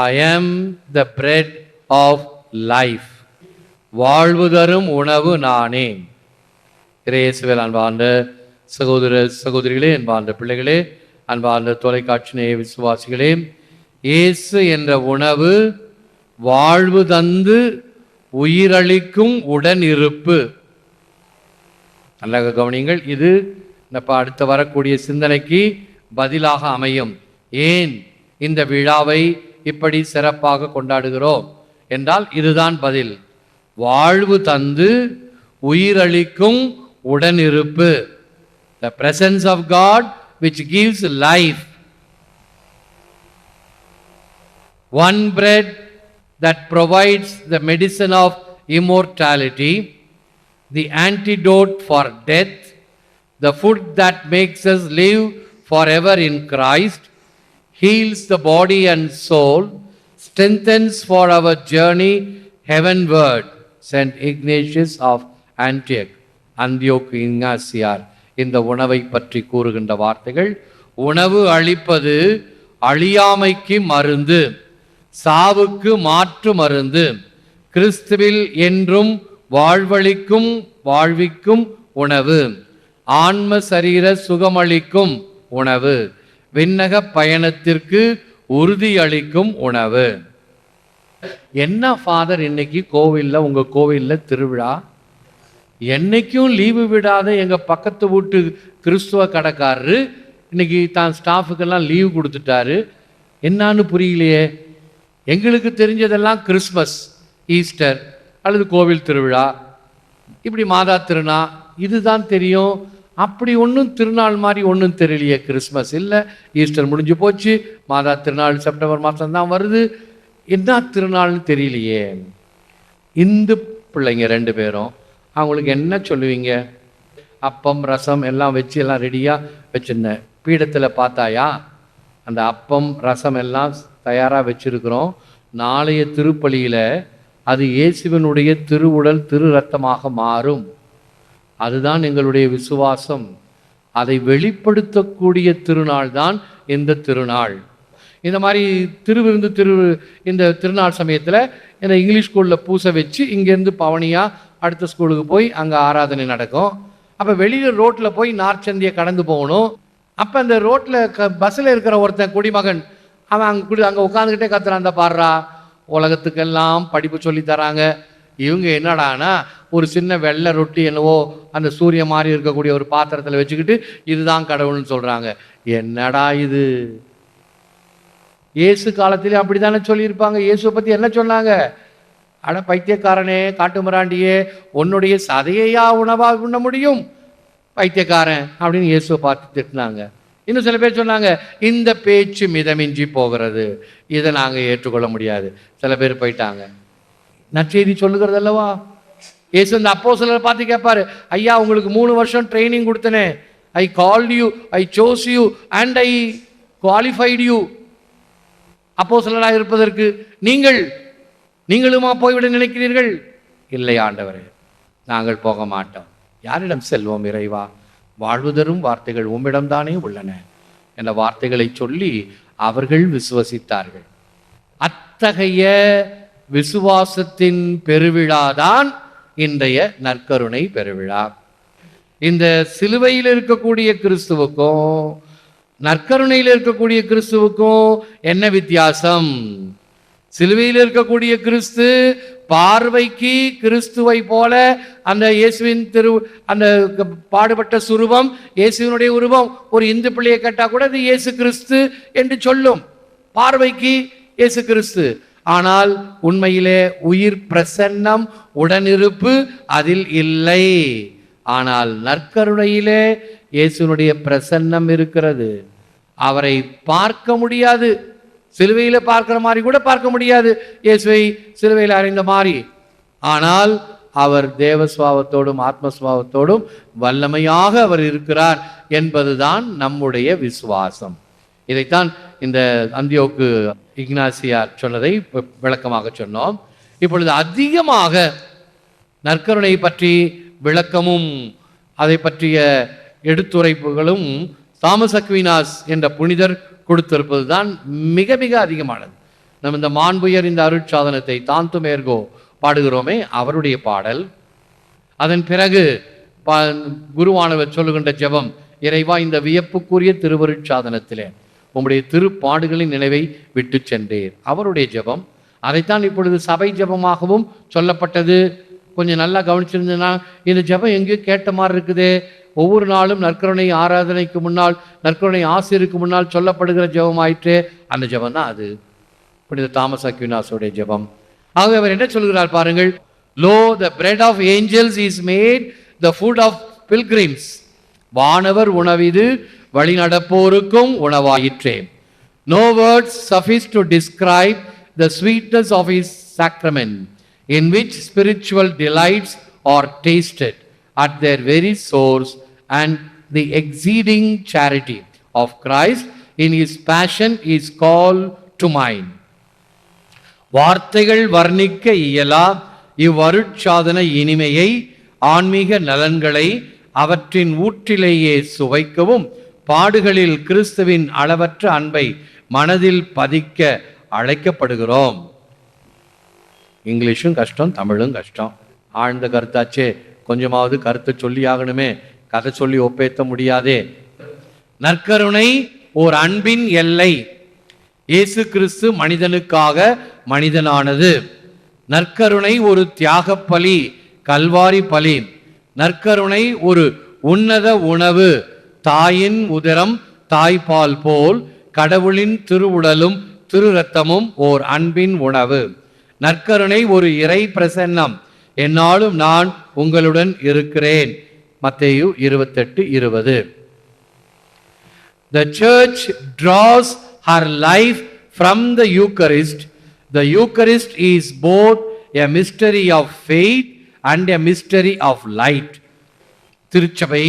I am the bread of life வாழ்வு தரும் உணவு நானே. இறையேசுவேல் அன்பார்ந்த சகோதர சகோதரிகளே அன்பார்ந்த பிள்ளைகளே அன்பார்ந்த தொலைக்காட்சி நேய விசுவாசிகளே இயேசு என்ற உணவு வாழ்வு தந்து உயிரளிக்கும் உடன் இருப்பு நல்ல கவனிங்கள் இது இந்த அடுத்து வரக்கூடிய சிந்தனைக்கு பதிலாக அமையும். ஏன் இந்த விழாவை இப்படி சிறப்பாக கொண்டாடுகிறோம் என்றால் இதுதான் பதில் வாழ்வு தந்து உயிரளிக்கும் உடனிருப்பு the presence of God which gives life one bread that provides the medicine of immortality the antidote for death the food that makes us live for ever in Christ heals the body and soul, strengthens for our journey heavenward. St. Ignatius of Antioch, அந்தியோக்கு இங்காசியார் இந்த உணவை பற்றி கூறுகின்ற வார்த்தைகள் உணவு அளிப்பது அழியாமைக்கு மருந்து சாவுக்கு மாற்று மருந்து கிறிஸ்துவில் என்றும் வாழ்வளிக்கும் வாழ்விக்கும் உணவு ஆன்ம சரீர சுகமளிக்கும் உணவு விண்ணக பயணத்திற்கு உறுதியளிக்கும் உணவு. என்ன ஃபாதர் இன்னைக்கு கோவிலில் உங்கள் கோவிலில் திருவிழா? என்னைக்கும் லீவு விடாத எங்கள் பக்கத்து வீட்டு கிறிஸ்துவ கடைக்காரரு இன்னைக்கு தான் ஸ்டாஃபுக்கெல்லாம் லீவு கொடுத்துட்டாரு. என்னான்னு புரியலையே? எங்களுக்கு தெரிஞ்சதெல்லாம் கிறிஸ்மஸ் ஈஸ்டர் அல்லது கோவில் திருவிழா. இப்படி மாதா திருநா இதுதான் தெரியும். அப்படி ஒன்றும் திருநாள் மாதிரி ஒன்றும் தெரியலையே கிறிஸ்மஸ் இல்லை ஈஸ்டர் முடிஞ்சு போச்சு மாதா திருநாள் செப்டம்பர் மாதம்தான் வருது. என்ன திருநாள்னு தெரியலையே. இந்து பிள்ளைங்க ரெண்டு பேரும் அவங்களுக்கு என்ன சொல்லுவீங்க? அப்பம் ரசம் எல்லாம் வச்சு எல்லாம் ரெடியாக வச்சுருந்தேன் பீடத்தில் பார்த்தாயா? அந்த அப்பம் ரசம் எல்லாம் தயாராக வச்சுருக்கிறோம். நாளைய திருப்பலியில் அது இயேசுவனுடைய திருவுடல் திரு ரத்தமாக மாறும். அதுதான் எங்களுடைய விசுவாசம். அதை வெளிப்படுத்தக்கூடிய திருநாள் தான் இந்த திருநாள். இந்த மாதிரி திருவிருந்து திரு இந்த திருநாள் சமயத்தில் இந்த இங்கிலீஷ் ஸ்கூலில் பூசை வச்சு இங்கேருந்து பவனியாக அடுத்த ஸ்கூலுக்கு போய் அங்கே ஆராதனை நடக்கும். அப்போ வெளியில் ரோட்டில் போய் நார்ச்சந்தியை கடந்து போகணும். அப்போ அந்த ரோட்டில் க பஸ்ஸில் இருக்கிற ஒருத்தன் குடிமகன் அவன் அங்கே குடி அங்கே உட்காந்துக்கிட்டே கத்துறான் அந்த பாடுறா. உலகத்துக்கெல்லாம் படிப்பு சொல்லி தராங்க. இவங்க என்னடானா ஒரு சின்ன வெள்ளை ரொட்டி என்னவோ அந்த சூரிய மாதிரி இருக்கக்கூடிய ஒரு பாத்திரத்தில் வச்சுக்கிட்டு இதுதான் கடவுள்னு சொல்கிறாங்க என்னடா இது? இயேசு காலத்திலே அப்படித்தானே சொல்லியிருப்பாங்க. இயேசுவை பற்றி என்ன சொன்னாங்க? அட பைத்தியக்காரனே காட்டுமிராண்டியே உன்னுடைய சதையையா உணவாக உண்ண முடியும் பைத்தியக்காரன் அப்படின்னு இயேசுவை பார்த்து திட்டினாங்க. இன்னும் சில பேர் சொன்னாங்க இந்த பேச்சு மிதமின்றி போகிறது. இதை நாங்கள் ஏற்றுக்கொள்ள முடியாது. சில பேர் போயிட்டாங்க. நற்செய்தி சொல்லுகிறது அல்லவா இயேசு இந்த அப்போ சிலர் பார்த்து கேட்பாரு ஐயா உங்களுக்கு மூணு வருஷம் training கொடுத்தனே. I called you I chose you and I qualified you அப்போ சிலராக இருப்பதற்கு நீங்கள் நீங்களுமா போய்விட நினைக்கிறீர்கள்? இல்லை ஆண்டவரே நாங்கள் போக மாட்டோம். யாரிடம் செல்வோம் இறைவா? வாழ்வு தரும் வார்த்தைகள் உம்மிடம்தானே உள்ளன. என்ற வார்த்தைகளை சொல்லி அவர்கள் விசுவசித்தார்கள். அத்தகைய விசுவாசத்தின் பெருவிழாதான் இன்றைய நற்கருணை பெருவிழா. இந்த சிலுவையில் இருக்கக்கூடிய கிறிஸ்துவுக்கும் நற்கருணையில் இருக்கக்கூடிய கிறிஸ்துவுக்கும் என்ன வித்தியாசம்? சிலுவையில் இருக்கக்கூடிய கிறிஸ்து பார்வைக்கு கிறிஸ்துவை போல அந்த இயேசுவின் திரு அந்த பாடுபட்ட சுரூபம் இயேசுவினுடைய உருவம் ஒரு இந்து பிள்ளையை கேட்டால் கூட அது இயேசு கிறிஸ்து என்று சொல்லும். பார்வைக்கு இயேசு கிறிஸ்து. ஆனால் உண்மையிலே உயிர் பிரசன்னம் உடனிருப்பு அதில் இல்லை. ஆனால் நற்கருணையிலே இயேசுனுடைய பிரசன்னம் இருக்கிறது. அவரை பார்க்க முடியாது. சிலுவையில் பார்க்கிற மாதிரி கூட பார்க்க முடியாது. இயேசுவை சிலுவையில் அறிந்த மாதிரி. ஆனால் அவர் தேவஸ்வாவத்தோடும் ஆத்மஸ்வாவத்தோடும் வல்லமையாக அவர் இருக்கிறார் என்பதுதான் நம்முடைய விசுவாசம். இதைத்தான் இந்த அந்தியோக்கு இக்னாசியார் சொன்னதை வி- விளக்கமாக சொன்னோம். இப்பொழுது அதிகமாக நற்கருணை பற்றி விளக்கமும் அதை பற்றிய எடுத்துரைப்புகளும் தாமஸ் அக்வினாஸ் என்ற புனிதர் கொடுத்திருப்பது தான் மிக மிக அதிகமானது. நம்ம இந்த மாண்புயர் இந்த அருட்சாதனத்தை தாந்து மேர்கோ பாடுகிறோமே அவருடைய பாடல். அதன் பிறகு ப- குருவானவர் சொல்லுகின்ற ஜெபம் இறைவா இந்த வியப்புக்குரிய திருவருட்சாதனத்திலே உம்முடைய திருப்பாடுகளின் நினைவை விட்டு சென்றேன் அவருடைய ஜெபம் அதைத்தான் இப்பொழுது சபை ஜெபமாகவும் சொல்லப்பட்டது. கொஞ்சம் நல்லா கவனிச்சிருந்ததுன்னா இந்த ஜெபம் எங்கேயோ கேட்ட மாதிரி இருக்குது. ஒவ்வொரு நாளும் நற்கருணை ஆராதனைக்கு முன்னால் நற்கருணை ஆசிரியருக்கு முன்னால் சொல்லப்படுகிற ஜெபம் ஆயிற்று அந்த ஜெபம் தான் அது. புனித தாமஸ் அக்யூனாஸோடைய ஜெபம். ஆகவே அவர் என்ன சொல்கிறார் பாருங்கள். Lo the bread of angels is made the food of pilgrims வானவர் உணவிது வழிநடப்போருக்கும் உணவாயிற்றே no words suffice to describe the sweetness of his sacrament in which spiritual delights are tasted at their very source and the exceeding charity of Christ in his passion is call to mind வார்த்தைகள் வர்ணிக்க இயலா இவ்வருட்சாதன இனிமையை ஆன்மீக நலன்களை அவற்றின் ஊற்றிலேயே சுவைக்கவும் பாடுகளில் கிறிஸ்துவின் அளவற்ற அன்பை மனதில் பதிக்க அழைக்கப்படுகிறோம். இங்கிலீஷும் கஷ்டம் தமிழும் கஷ்டம். ஆழ்ந்த கருத்தாச்சே கொஞ்சமாவது கருத்தை சொல்லி ஆகணுமே. கதை சொல்லி ஒப்பேத்த முடியாதே. நற்கருணை ஓர் அன்பின் எல்லை. இயேசு கிறிஸ்து மனிதனுக்காக மனிதனானது. நற்கருணை ஒரு தியாக பலி கல்வாரி பலி. நற்கருணை ஒரு உன்னத உணவு. தாயின் உதரம் தாய்ப்பால் போல் கடவுளின் திருவுடலும் திரு ரத்தமும் ஓர் அன்பின் உணவு நற்கருணை ஒரு இறை பிரசன்னம் என்னாலும் நான் உங்களுடன் இருக்கிறேன் மத்தேயு இருபத்தெட்டு இருபது The church draws her life from the Eucharist. The Eucharist is both a mystery of faith and a mystery of light. திருச்சபை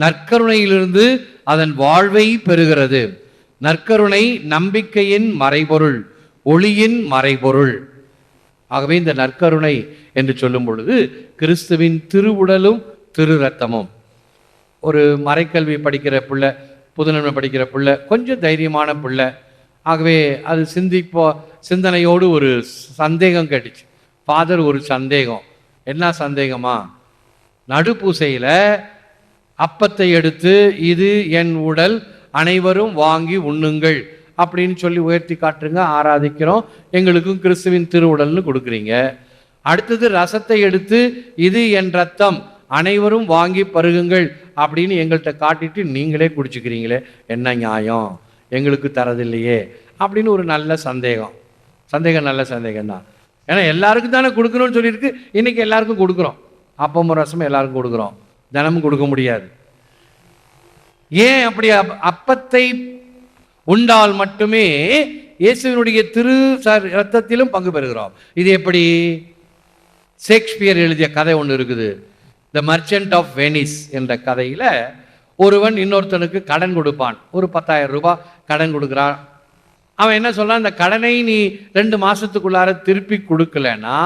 நற்கருணையிலிருந்து அதன் வாழ்வை பெறுகிறது. நற்கருணை நம்பிக்கையின் மறைபொருள் ஒளியின் மறைபொருள். ஆகவே இந்த நற்கருணை என்று சொல்லும் பொழுது கிறிஸ்துவின் திருவுடலும் திரு ரத்தமும் ஒரு மறைக்கல்வி படிக்கிற பிள்ளை புதுநன்மை படிக்கிற பிள்ளை கொஞ்சம் தைரியமான பிள்ளை. ஆகவே அது சிந்திப்போ சிந்தனையோடு ஒரு சந்தேகம் கேட்டுச்சு. ஃபாதர் ஒரு சந்தேகம். என்ன சந்தேகமா? நடுப்பூசையில் அப்பத்தை எடுத்து இது என் உடல் அனைவரும் வாங்கி உண்ணுங்கள். அப்படின்னு சொல்லி உயர்த்தி காட்டுங்க ஆராதிக்கிறோம். எங்களுக்கும் கிறிஸ்துவின் திருவுடல்னு கொடுக்குறீங்க. அடுத்தது ரசத்தை எடுத்து இது என் ரத்தம் அனைவரும் வாங்கி பருகுங்கள் அப்படின்னு எங்கள்கிட்ட காட்டிட்டு நீங்களே குடிச்சுக்கிறீங்களே என்ன நியாயம்? எங்களுக்கு தரதில்லையே. அப்படின்னு ஒரு நல்ல சந்தேகம். சந்தேகம் நல்ல சந்தேகம் தான் ஏன்னா எல்லாருக்கும் தானே கொடுக்கணும்னு சொல்லியிருக்கு. இன்னைக்கு எல்லாருக்கும் கொடுக்குறோம். அப்பமும் ரசம் எல்லாருக்கும் கொடுக்குறோம். தினமும் கொடுக்க முடியாது. ஏன் அப்படி அப்பத்தை உண்டால் மட்டுமே இயேசுவினுடைய திரு ரத்தத்திலும் பங்கு பெறுகிறோம். இது எப்படி? ஷேக்ஸ்பியர் எழுதிய கதை ஒன்று இருக்குது. த மர்ச்சன்ட் ஆஃப் வெனிஸ் என்ற கதையில் ஒருவன் இன்னொருத்தனுக்கு கடன் கொடுப்பான். ஒரு பத்தாயிரம் ரூபாய் கடன் கொடுக்குறான். அவன் என்ன சொல்றான்? இந்த கடனை நீ ரெண்டு மாசத்துக்குள்ளார திருப்பி கொடுக்கலன்னா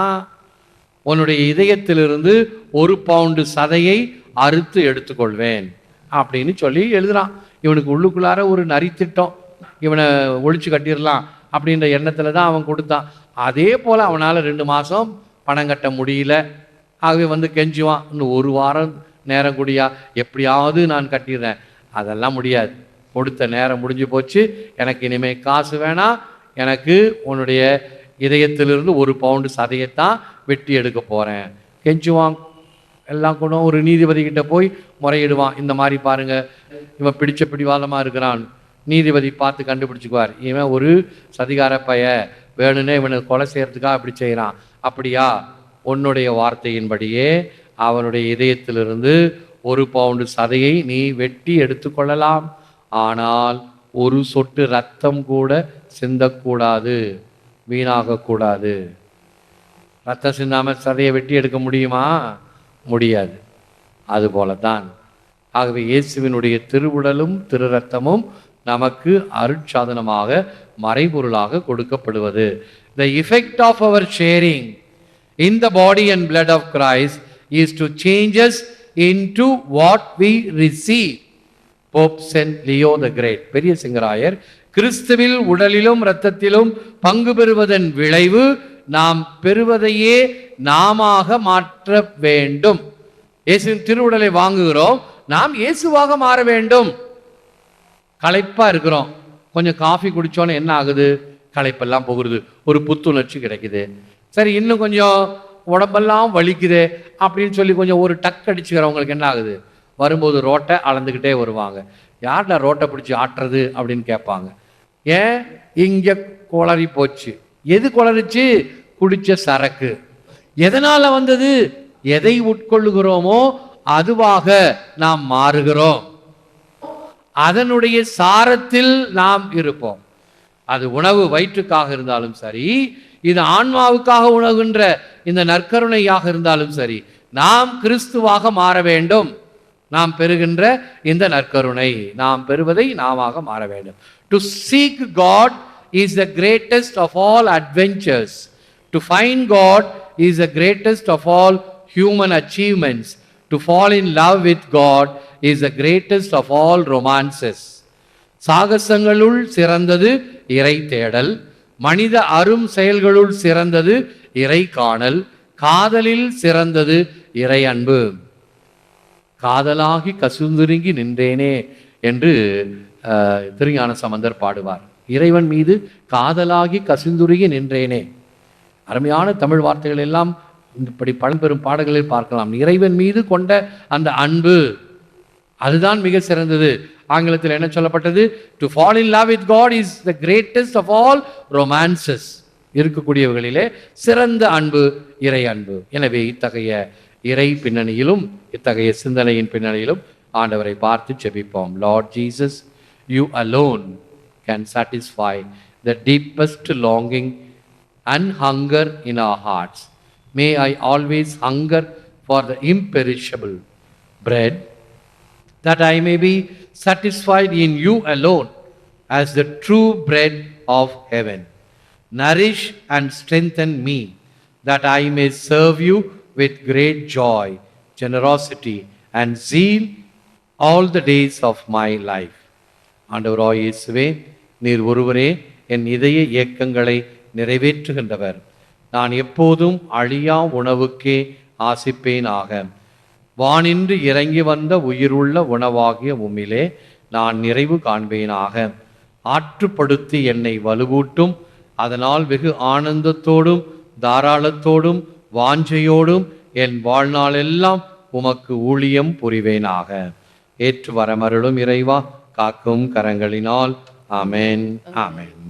உன்னுடைய இதயத்திலிருந்து ஒரு பவுண்டு சதையை அறுத்து எடுத்துக்கொள்வேன் அப்படின்னு சொல்லி எழுதுறான். இவனுக்கு உள்ளுக்குள்ளார ஒரு நரித்திட்டம். இவனை ஒழிச்சு கட்டிடலாம் அப்படின்ற எண்ணத்தில் தான் அவன் கொடுத்தான். அதே போல் அவனால் ரெண்டு மாதம் பணம் கட்ட முடியல. ஆகவே வந்து கெஞ்சுவான். இன்னும் ஒரு வாரம் நேரம் கூடியா? எப்படியாவது நான் கட்டிடுறேன். அதெல்லாம் முடியாது. கொடுத்த நேரம் முடிஞ்சு போச்சு. எனக்கு இனிமேல் காசு வேணாம். எனக்கு உன்னுடைய இதயத்திலிருந்து ஒரு பவுண்டு சதையைத்தான் வெட்டி எடுக்க போகிறேன் கெஞ்சுவான். எல்லாம் கூட ஒரு நீதிபதிகிட்ட போய் முறையிடுவான் இந்த மாதிரி பாருங்க. இவன் பிடிச்ச பிடிவாதமாக இருக்கிறான். நீதிபதி பார்த்து கண்டுபிடிச்சிக்குவார். இவன் ஒரு சதிகார பைய. வேணும்னே இவனை கொலை செய்யறதுக்காக அப்படி செய்கிறான் அப்படியா? உன்னுடைய வார்த்தையின்படியே அவனுடைய இதயத்திலிருந்து ஒரு பவுண்டு சதையை நீ வெட்டி எடுத்துக்கொள்ளலாம் ஆனால் ஒரு சொட்டு ரத்தம் கூட சிந்தக்கூடாது. வீணாகக்கூடாது. ரத்தம் சிந்தாமல் சதையை வெட்டி எடுக்க முடியுமா? முடியாது. அதுபோல தான் ஆகவே இயேசுவினுடைய திருவுடலும் திரு ரத்தமும் நமக்கு அருட்சாதனமாக மறைபொருளாக கொடுக்கப்படுவது. The effect of our sharing in the body and blood of Christ is to change us into what we receive Pope saint Leo the Great பெரிய சிங்கராயர் கிறிஸ்துவில் உடலிலும் இரத்தத்திலும் பங்கு பெறுவதன் விளைவு நாம் பெறுவதையே நாமாக மாற்ற வேண்டும். இயேசுவின் திருவுடலை வாங்குகிறோம். நாம் இயேசுவாக மாற வேண்டும். களைப்பாக இருக்கிறோம். கொஞ்சம் காஃபி குடித்தோன்னே என்ன ஆகுது? களைப்பெல்லாம் போகிறது ஒரு புத்துணர்ச்சி கிடைக்குது. சரி இன்னும் கொஞ்சம் உடம்பெல்லாம் வலிக்குது அப்படின்னு சொல்லி கொஞ்சம் ஒரு டக் அடிச்சுக்கிறவங்களுக்கு என்ன ஆகுது? வரும்போது ரோட்டை அளந்துக்கிட்டே வருவாங்க. யார்டா ரோட்டை பிடிச்சி ஆட்டுறது அப்படின்னு கேட்பாங்க. ஏன்? இங்கே குளறி போச்சு எது குளறிச்சு? குடிச்ச சரக்கு. எதனால வந்தது? எதை உட்கொள்ளுகிறோமோ அதுவாக நாம் மாறுகிறோம். அதனுடைய சாரத்தில் நாம் இருப்போம். அது உணவு வயிற்றுக்காக இருந்தாலும் சரி இது ஆன்மாவுக்காக உணவுகின்ற இந்த நற்கருணையாக இருந்தாலும் சரி நாம் கிறிஸ்துவாக மாற வேண்டும். நாம் பெறுகின்ற இந்த நற்கருணை நாம் பெறுவதை நாமாக மாற வேண்டும். To seek God is the greatest of all adventures to find God is the greatest of all human achievements to fall in love with God is the greatest of all romances சாகசங்களுள் சிறந்தது இறை தேடல். மனித அரும் செயல்களுள் சிறந்தது இறை காணல். காதலில் சிறந்தது இறை அன்பு. காதலாகி கசுந்துருங்கி நின்றேனே என்று திருஞான சம்பந்தர் பாடுவார். இறைவன் மீது காதலாகி கசிந்துருகி நின்றேனே. அருமையான தமிழ் வார்த்தைகள் எல்லாம் இப்படி பழம்பெரும் பாடல்களில் பார்க்கலாம். இறைவன் மீது கொண்ட அந்த அன்பு அதுதான் மிக சிறந்தது. ஆங்கிலத்தில் என்ன சொல்லப்பட்டது? To fall in love with God is the greatest of all romances இருக்கக்கூடியவர்களிலே சிறந்த அன்பு இறை அன்பு. எனவே இத்தகைய இறை பின்னணியிலும் இத்தகைய சிந்தனையின் பின்னணியிலும் ஆண்டவரை பார்த்து செபிப்போம். Lord Jesus you alone can satisfy the deepest longing and hunger in our hearts. May I always hunger for the imperishable bread, that I may be satisfied in you alone as the true bread of heaven. Nourish and strengthen me, that I may serve you with great joy, generosity, and zeal all the days of my life. ஆண்டவராய் இயேசுவே நீர் ஒருவரே என் இதய இயக்கங்களை நிறைவேற்றுகின்றவர். நான் எப்போதும் அழியா உணவுக்கே ஆசிப்பேனாக. வானின்று இறங்கி வந்த உயிருள்ள உணவாகிய உம்மிலே நான் நிறைவு காண்பேனாக. ஆற்றுப்படுத்தி என்னை வலுவூட்டும். அதனால் வெகு ஆனந்தத்தோடும் தாராளத்தோடும் வாஞ்சையோடும் என் வாழ்நாளெல்லாம் உமக்கு ஊழியம் புரிவேனாக. ஏற்று வரமருளும் இறைவா காக்கும் கரங்களினால். ஆமேன். ஆமேன்.